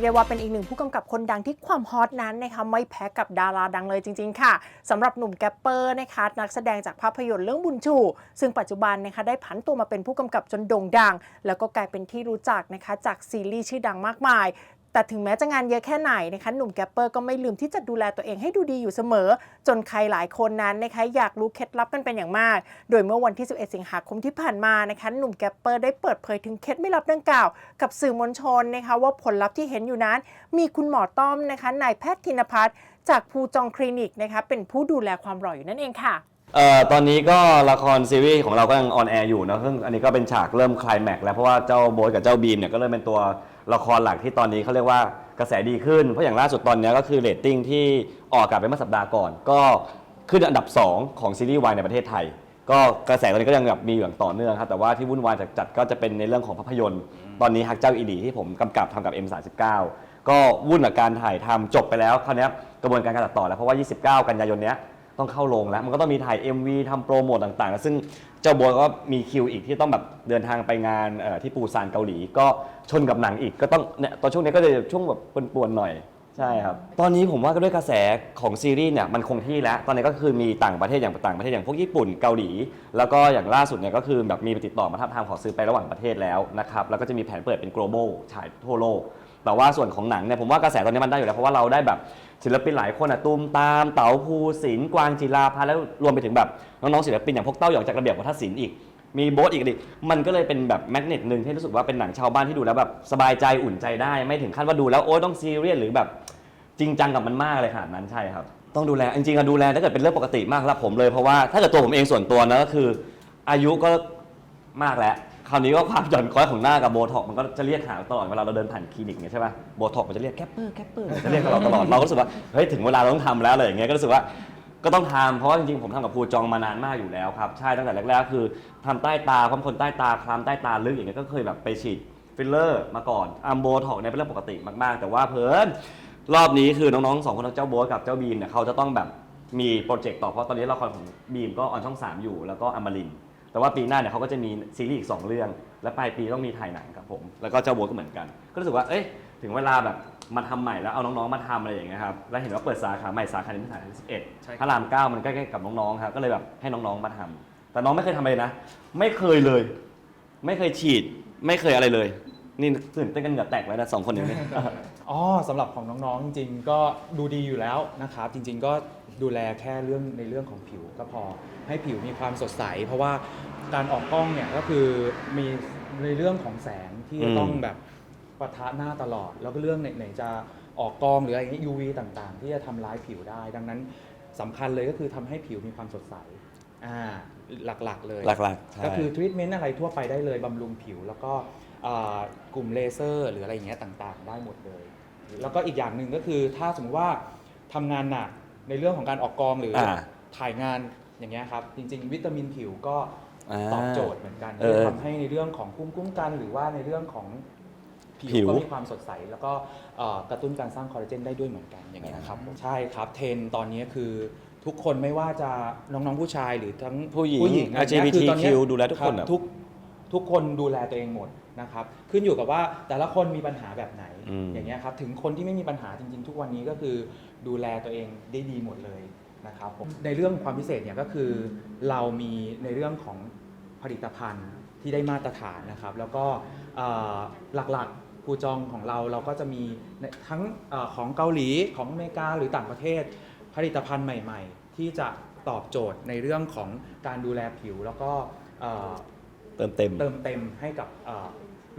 กได้ว่าเป็นอีกหนึ่งผู้กำกับคนดังที่ความฮอตนั้นนะคะไม่แพ้กับดาราดังเลยจริง ๆ ค่ะสำหรับหนุ่มแกปเปอร์นะคะนักแสดงจากภาพยนตร์เรื่องบุญชู ซึ่งปัจจุบันนะคะได้ผันตัวมาเป็นผู้กำกับจนโด่งดัง แล้วก็กลายเป็นที่รู้จักนะคะจากซีรีส์ชื่อดังมากมาย แต่ถึงแม้จะงานเยอะแค่ไหนนะคะหนุ่มแกปเปอร์ก็ไม่ลืมที่จะดูแลตัวเองให้ดูดีอยู่เสมอ จนใครหลายคนนั้นนะคะอยากรู้เคล็ดลับกันเป็นอย่างมาก โดยเมื่อวันที่ 11 สิงหาคมที่ผ่านมานะคะหนุ่มแกปเปอร์ได้เปิดเผยถึงเคล็ดไม่ลับดังกล่าว กับสื่อมวลชนนะคะว่าผลลัพธ์ที่เห็นอยู่นั้น มีคุณหมอต้อมนะคะนายแพทย์ธินพัฒน์จากภูจองคลินิกนะคะเป็นผู้ดูแลความหล่ออยู่นั่นเองค่ะ เอ่อตอนนี้ก็ละครซีรีส์ของเราก็ยังออนแอร์อยู่นะซึ่งอันนี้ก็เป็นฉากเริ่มคลายแม็กซ์แล้วเพราะว่าเจ้าโบ๊ทกับเจ้าบีมเนี่ยก็เริ่มเป็นตัวละครหลักที่ตอนนี้เขาเรียกว่ากระแสดีขึ้น เพราะอย่างล่าสุดตอนนี้ก็คือเรตติ้งที่ออกอากาศไปเมื่อสัปดาห์ก่อน ก็ขึ้นอันดับ 2 ของซีรีส์วายในประเทศไทย ก็กระแสตอนนี้ก็ยังแบบมีอยู่อย่างต่อเนื่องครับแต่ว่าที่วุ่นวายจัดๆก็จะเป็นในเรื่องของภาพยนตร์ ตอนนี้ฮักเจ้าอีดีที่ผมกำกับทำกับ M39 ก็วุ่นกับการถ่ายทำจบไปแล้วคราวเนี้ยกระบวนการการตัดต่อแล้วเพราะว่า 29 กันยายนเนี้ย ต้องเข้าโรงแล้ว มันก็ต้องมีถ่าย MV ทำโปรโมทต่างๆ ซึ่งเจ้าบัวก็มีคิวอีกที่ต้องแบบเดินทางไปงานเอ่อที่ปูซานเกาหลี ก็ชนกับหนังอีกก็ต้องเนี่ยตอนช่วงนี้ก็จะช่วงแบบปวนๆหน่อย ใช่ครับ ตอนนี้ผมว่าก็ด้วยกระแสของซีรีส์เนี่ยมันคงที่แล้ว ตอนนี้ก็คือมีต่างประเทศอย่างต่างประเทศอย่างพวกญี่ปุ่นเกาหลี แล้วก็อย่างล่าสุดเนี่ยก็คือแบบมีไปติดต่อมาทับทามขอซื้อไประหว่างประเทศแล้วนะครับ แล้วก็จะมีแผนเปิดเป็น global ฉายทั่วโลก แต่ว่าส่วนของหนังเนี่ยผมว่ากระแสตอนนี้มันได้อยู่แล้ว เพราะว่าเราได้แบบศิลปินหลายคนอะตูมตามเต๋าภูสินกวางจิราพันธ์แล้วรวมไปถึงแบบน้องๆศิลปินอย่างพวกเต้าหยองจากระเบียบวัฒนศิลป์อีกมีโบ๊ทอีกดิมันก็เลยเป็นแบบแมกเนตหนึ่งที่รู้สึกว่าเป็นหนังชาวบ้านที่ดูแล้วแบบสบายใจอุ่นใจได้ ไม่ถึงขั้นว่าดูแล้วโอ๊ยต้องซีเรียสหรือแบบจริงจังกับมันมากเลยขนาดนั้นใช่ครับ ต้องดูแลจริงๆอะดูแลถ้าเกิดเป็นเรื่องปกติมากสำหรับผมเลยเพราะว่าถ้าเกิดตัวผมเองส่วนตัวนะก็คือ อายุก็มากแล้ว คราวนี้ก็ความหย่อนคล้อยของหน้ากับโบท็อกมันก็จะเรียกหาตลอดเวลาเราเดินผ่านคลินิกเนี่ยใช่ป่ะโบท็อกมันจะเรียกแคปเปอร์แคปเปอร์จะเรียกเราตลอดเราก็รู้สึกว่าเฮ้ยถึงเวลาเราต้องทำแล้วอะไรอย่างเงี้ยก็รู้สึกว่าก็ต้องทำเพราะว่าจริงๆ ผมทำกับภูจองมานานมากอยู่แล้วครับใช่ตั้งแต่แรกๆคือทำใต้ตาความคนใต้ตาคลำใต้ตาลึกอย่างเงี้ยก็เคยแบบไปฉีดฟิลเลอร์มาก่อนอัมโบท็อกเนี่ยเป็นเรื่องปกติมากๆ แต่ว่าเพิ่นรอบนี้คือน้องๆสองคนทั้งเจ้าโบ๊ทกับเจ้าบีมเนี่ยเขาจะต้องแบบมีโปรเจกต์ต่อเพราะตอนนี้ละครของบีมก็ออนช่องสามอยู่แล้วก็อมรินทร์ แต่ว่าปีหน้าเนี่ยเขาก็จะมีซีรีส์อีก2เรื่อง และปลายปีต้องมีถ่ายหนังครับผม แล้วก็เจ้าโบ๊ทก็เหมือนกัน ก็รู้สึกว่า เอ้ย ถึงเวลาแบบมาทำใหม่แล้วเอาน้องๆมาทำอะไรอย่างเงี้ยครับ แล้วเห็นว่าเปิดสาขาใหม่สาขาหนี้สาขาที่11ใช่ครับพระรามเก้ามันใกล้ๆกับน้องๆครับ ก็เลยแบบให้น้องๆมาทำแต่น้องไม่เคยทำอะไรนะ ไม่เคยเลย ไม่เคยฉีด ไม่เคยอะไรเลย นี่ตื่นเต้นกันเหงื่อแตกแล้วนะสองคนนี้ อ๋อสำหรับของน้องๆจริงๆก็ดูดีอยู่แล้วนะครับจริง ๆ ก็ดูแลแค่เรื่องในเรื่องของผิวก็พอให้ผิวมีความสดใส เพราะว่าการออกกล้องเนี่ยก็คือมีในเรื่องของแสงที่อืม ต้องแบบปะทะหน้าตลอด แล้วก็เรื่องไหนๆจะออกกล้องหรืออะไรอย่างนี้ UV ต่างๆ ที่จะทำร้ายผิวได้ ดังนั้นสำคัญเลยก็คือทำให้ผิวมีความสดใสอ่าหลักๆเลย หลักๆใช่ ก็คือทรีทเมนต์อะไรทั่วไปได้เลยบำรุงผิว แล้วก็ อ่ากลุ่มเลเซอร์หรืออะไรอย่างเงี้ยต่างๆ ได้หมดเลย แล้วก็อีกอย่างหนึ่งก็คือถ้าสมมติว่าทำงานหนักในเรื่องของการออกกองหรืออาถ่ายงานอย่างเงี้ยครับ จริง ๆ วิตามินผิวก็อ่าตอบโจทย์เหมือนกันเอที่อจะทำให้ในเรื่องของภูมิคุ้มกัน หรือว่าในเรื่องของผิผิววก็มีความสดใส แล้วก็เอ่อกระตุ้นการสร้างคอลลาเจนได้ด้วยเหมือนกันอย่างเงี้ยครับใช่ครับเทรนด์ตอนนี้คือทุกคนไม่ว่าจะน้องๆผู้ชายหรือทั้งผู้หญิงผู้หญิงอะไรเงี้ย LGBTQ คือตอนเนี้ยดูแลทุกคนรับอะทุก ทุกคนดูแลตัวเองหมดนะครับ ขึ้นอยู่กับว่าแต่ละคนมีปัญหาแบบไหนอืม อย่างเงี้ยครับถึงคนที่ไม่มีปัญหาจริง ๆ ทุกวันนี้ก็คือดูแลตัวเองได้ดีหมดเลยนะครับผมในเรื่องความพิเศษเนี่ยก็คือเรามีในเรื่องของผลิตภัณฑ์ที่ได้มาตรฐานนะครับ แล้วก็เอ่อหลักๆภูจองของเราเราก็จะมีในทั้งเออของเกาหลีของอเมริกาหรือต่างประเทศ ผลิตภัณฑ์ใหม่ ๆ ที่จะตอบโจทย์ในเรื่องของการดูแลผิว แล้วก็เอ่อ เติมเต็ม เติมเต็มให้กับเอ่อ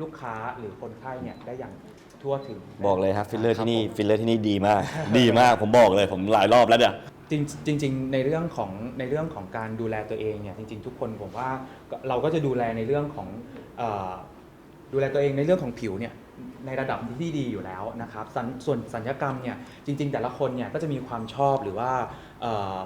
ลูกค้าหรือคนไข้เนี่ยได้อย่างทั่วถึงบอกเลยครับฟิลเลอร์ที่นี่คบผมฟิลเลอร์ที่นี่ดีมาก ดีมากผมบอกเลยผมหลายรอบแล้วเนี่ย จริงจริง ๆ ในเรื่องของในเรื่องของการดูแลตัวเองเนี่ยจริง ๆ ทุกคนผมว่าก็เราก็จะดูแลในเรื่องของเอ่อดูแลตัวเองในเรื่องของผิวเนี่ยในระดับที่ดีอยู่แล้วนะครับสัญส่วนสัญญกรรมเนี่ยจริง ๆ แต่ละคนเนี่ยก็จะมีความชอบหรือว่าเอ่อ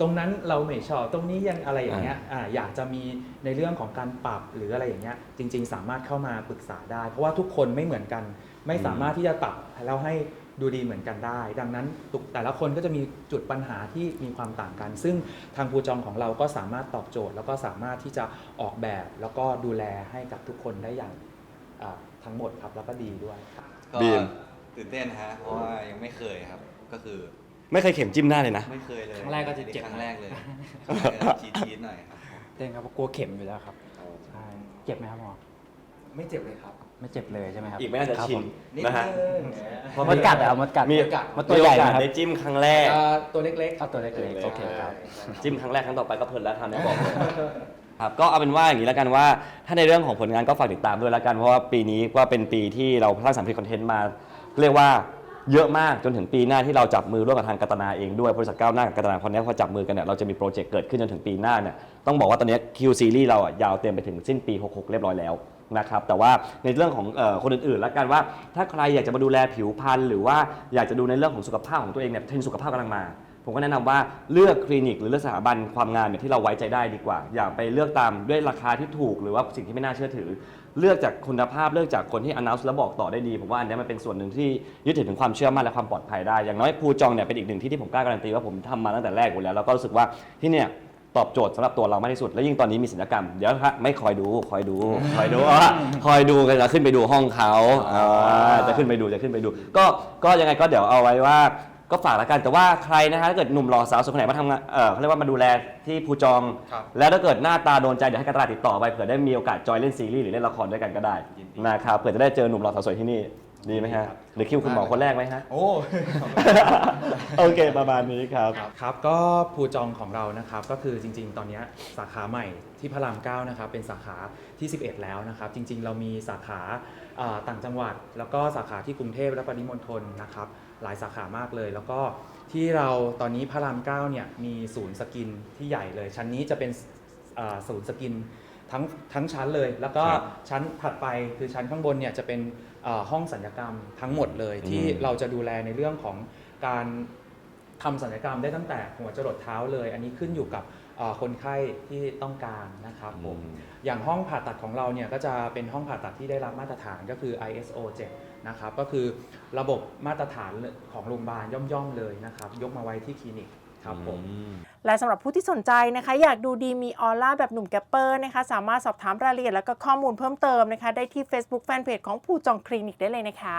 ตรงนั้นเราไม่ชอบตรงนี้ยังอะไรอย่างเงี้ยอ่าอยากจะมีในเรื่องของการปรับหรืออะไรอย่างเงี้ยจริง ๆ สามารถเข้ามาปรึกษาได้ เพราะว่าทุกคนไม่เหมือนกัน ไม่สามารถที่จะปรับแล้วให้ดูดีเหมือนกันได้ ดังนั้นทุกแต่ละคนก็จะมีจุดปัญหาที่มีความต่างกัน ซึ่งทางภูจองของเราก็สามารถตอบโจทย์ แล้วก็สามารถที่จะออกแบบ แล้วก็ดูแลให้กับทุกคนได้อย่างอ่าทั้งหมดครับแล้วก็ดีด้วยครับบีม ตื่นเต้นฮะเพราะว่ายังไม่เคยครับ ก็คือ ไม่เคยเข็มจิ้มหน้าเลยนะ ไม่เคยเลยครั้งแรกก็จะเจ็บ ครั้งแรกเลยครั้งแรกก็จะจี๊ดๆหน่อยครับเต้นครับเพราะกลัวเข็มอยู่แล้วครับใช่เจ็บไหมครับหมอไม่เจ็บเลยครับไม่เจ็บเลยใช่ไหมครับอีกไม่น่าจะครับชินผมนิดนะฮะ นึงมดกัดเหรอมดกัดมี มดตัวใหญ่มีโอกาสนะครับได้จิ้มครั้งแรก เอ่อตัวเล็กๆเอาตัวเล็กๆโอเคครับ จิ้มครั้งแรกครั้งต่อไปก็เพลินแล้วทำได้บอกเลย ครับก็เอาเป็นว่าอย่างนี้แล้วกันว่า ถ้าในเรื่องของผลงานก็ฝากติดตามด้วยแล้วกันเพราะว่าปีนี้ก็เป็นปีที่เราสร้างสรรค์ผลิตคอนเทนต์มา เรียกว่า เยอะมากจนถึงปีหน้าที่เราจับมือร่วมกับทางกัตนาเองด้วยบริษัทก้าวหน้ากับกัตนาพอนเนี้พอจับมือกันเนี่ยเราจะมีโปรเจกต์เกิดขึ้นจนถึงปีหน้าเนี่ยต้องบอกว่าตอนนี้คิวซีรีส์เราอะยาวเต็มไปถึงสิ้นปี 66 เรียบร้อยแล้วนะครับแต่ว่าในเรื่องของเออคนอื่นๆแล้วกันว่าถ้าใครอยากจะมาดูแลผิวพรรณหรือว่าอยากจะดูในเรื่องของสุขภาพของตัวเองเนี่ยเทรนด์สุขภาพกำลังมา ผมก็แนะนำว่าเลือกคลินิก หรือเลือกสถาบันความงามเนี่ยที่เราไว้ใจได้ดีกว่า อย่าไปเลือกตามด้วยราคาที่ถูก หรือว่าสิ่งที่ไม่น่าเชื่อถือ เลือกจากคุณภาพเลือกจากคนที่ announce แล้วบอกต่อได้ดีผมว่าอันเนี้ยมันเป็นส่วนหนึ่งที่ยึดถือถึงความเชื่อมั่นและความปลอดภัยได้อย่างน้อยภูจองเนี่ยเป็นอีกหนึ่งที่ที่ผมกล้าการันตีว่าผมทำมาตั้งแต่แรกอยู่แล้วแล้วก็รู้สึกว่าที่เนี่ยตอบโจทย์สำหรับตัวเรามากที่สุด และยิ่งตอนนี้มีศิลปกรรม เดี๋ยวครับไม่คอยดูคอยดู คอยดูอะคอยดูกันจะขึ้นไปดูห้องเขาอ่าจะขึ้นไปดูจะขึ้นไปดู ก็ก็ยังไงก็เดี๋ยวเอาไว้ว่า ก็ฝากแล้วกันแต่ว่าใครนะฮะถ้าเกิดหนุ่มหล่อสาวสวยคนไหนมาทำงานเออเขาเรียกว่ามาดูแลที่ภูจอง ครับ แล้วถ้าเกิดหน้าตาโดนใจเดี๋ยวให้การตลาดติดต่อไปเผื่อได้มีโอกาสจอยเล่นซีรีส์หรือเล่นละครด้วยกันก็ได้ยินดีนะครับเผื่อจะได้เจอหนุ่มหล่อสาวสวยที่นี่ ดีไหมฮะหรือคิวคุณหมอคนแรกไหมฮะ โอ้ โอเค ประมาณนี้ครับ ครับก็ภูจองของเรานะครับก็คือจริง ๆ ตอนเนี้ยสาขาใหม่ที่พระราม9นะครับเป็นสาขาที่ 11 แล้วนะครับจริง ๆ เรามีสาขาอ่าต่างจังหวัด แล้วก็สาขาที่กรุงเทพและปริมณฑลนะครับหลายสาขามากเลย แล้วก็ที่เราตอนนี้พระราม9เนี่ยมีศูนย์สกินที่ใหญ่เลย ชั้นนี้จะเป็น อ่าศูนย์สกิน ทั้งทั้งชั้นเลย แล้วก็ครับชั้นถัดไปคือชั้นข้างบนเนี่ยจะเป็นอ่าห้องสัญญกรรมทั้งหมดเลยที่อืมเราจะดูแลในเรื่องของการทำศัลยกรรมได้ตั้งแต่หัวจรดเท้าเลย อันนี้ขึ้นอยู่กับเอ่อคนไข้ที่ต้องการนะครับผมอืมอย่างห้องผ่าตัดของเราเนี่ยก็จะเป็นห้องผ่าตัดที่ได้รับมาตรฐานก็คือ ISO 7 นะครับ ก็คือระบบมาตรฐานของโรงพยาบาลย่อมๆเลยนะครับ ยกมาไว้ที่คลินิก ครับผมและสำหรับผู้ที่สนใจนะคะ อยากดูดีมีออร่าแบบหนุ่มแกปเปอร์นะคะ สามารถสอบถามรายละเอียดแล้วก็ข้อมูลเพิ่มเติมนะคะ ได้ที่ Facebook Fanpage ของผู้จองคลินิกได้เลยนะคะ